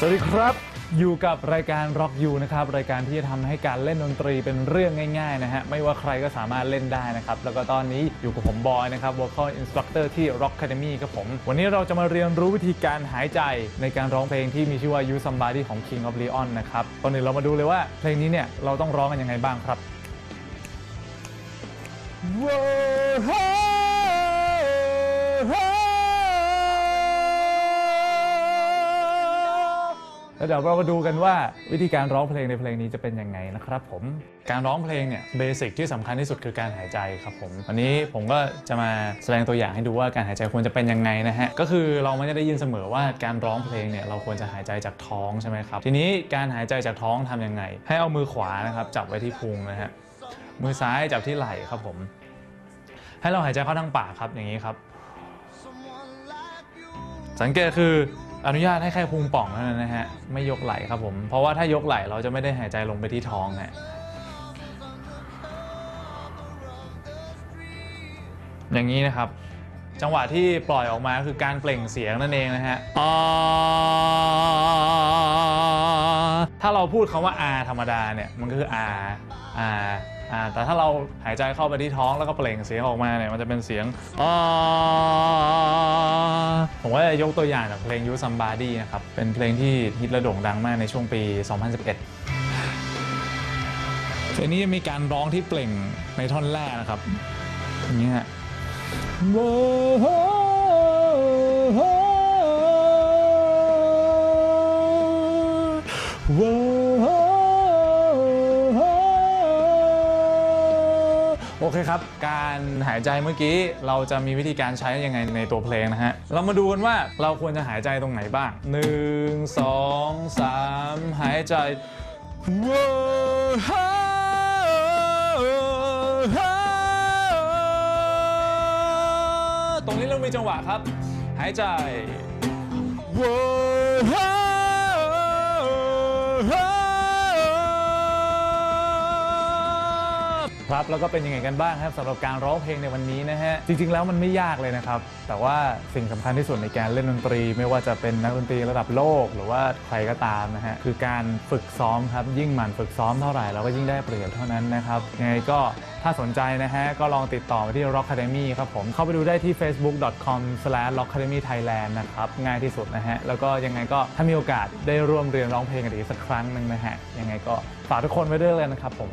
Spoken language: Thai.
สวัสดีครับ อยู่กับรายการ Rock You นะครับ รายการที่จะทำให้การเล่นดนตรีเป็นเรื่องง่ายๆนะฮะ ไม่ว่าใครก็สามารถเล่นได้นะครับ แล้วก็ตอนนี้อยู่กับผมบอยนะครับ Vocal Instructor ที่ Rock Academy ครับผม วันนี้เราจะมาเรียนรู้วิธีการหายใจในการร้องเพลงที่มีชื่อว่า You Somebody ของ King of Leon นะครับตอนนี้เรามาดูเลยว่าเพลงนี้เนี่ยเราต้องร้องกันยังไงบ้างครับ แล้วเดี๋ยวเรามาดูกันว่าวิธีการร้องเพลงในเพลงนี้จะเป็นยังไงนะครับผมการร้องเพลงเนี่ยเบสิกที่สำคัญที่สุดคือการหายใจครับผมวันนี้ผมก็จะมาแสดงตัวอย่างให้ดูว่าการหายใจควรจะเป็นยังไงนะฮะก็คือเราไม่ได้ยินเสมอว่าการร้องเพลงเนี่ยเราควรจะหายใจจากท้องใช่ไหมครับทีนี้การหายใจจากท้องทำยังไง ให้เอามือขวานะครับจับไว้ที่พุงนะฮะมือซ้ายจับที่ไหล่ครับผม ให้เราหายใจเข้าทางปากครับอย่างนี้ครับ สังเกตคือ อนุญาตให้แค่พุงป่องเท่านั้นนะฮะ ไม่ยกไหล่ครับผม เพราะว่าถ้ายกไหล่เราจะไม่ได้หายใจลงไปที่ท้องฮะ อย่างนี้นะครับ จังหวะที่ปล่อยออกมาคือการเปล่งเสียงนั่นเองนะฮะอ่า ถ้าเราพูดคำว่า R ธรรมดาเนี่ยมันก็คือ R R R แต่ถ้าเราหายใจเข้าไปที่ท้องแล้วก็เปล่งเสียงออกมาเนี่ยมันจะเป็นเสียงอาผมก็จะยกตัวอย่างจากเพลง You Somebody นะครับ เป็นเพลงที่ฮิตและด่งดังมากในช่วงปี 2011 เพลงนี้มีการร้องที่เปล่งในท่อนแรกนะครับอย่างนี้ฮ โอเคครับ การหายใจเมื่อกี้เราจะมีวิธีการใช้ยังไงในตัวเพลงนะฮะ เรามาดูกันว่าเราควรจะหายใจตรงไหนบ้าง 1 2 3 หายใจตรงนี้เรามีจังหวะครับ หายใจ Oh. ครับ แล้วก็เป็นยังไงกันบ้างครับสำหรับการร้องเพลงในวันนี้นะฮะ จริง ๆ แล้วมันไม่ยากเลยนะครับ แต่ว่าสิ่งสำคัญที่สุดในการเล่นดนตรี ไม่ว่าจะเป็นนักดนตรีระดับโลก หรือว่าใครก็ตามนะฮะ คือการฝึกซ้อมครับ ยิ่งหมั่นฝึกซ้อมเท่าไหร่เราก็ยิ่งได้เปรียบเท่านั้นนะครับยังไงก็ถ้าสนใจนะฮะ ก็ลองติดต่อมาที่ Rock Academy ครับผม เข้าไปดูได้ที่ facebook.com/rockacademythailand นะครับง่ายที่สุดนะฮะ แล้วก็ยังไงก็ถ้ามีโอกาสได้ร่วมเรียนร้องเพลงกันอีกสักครั้งหนึ่งนะฮะยังไงก็ฝากทุกคนไว้ด้วยเลยนะครับผม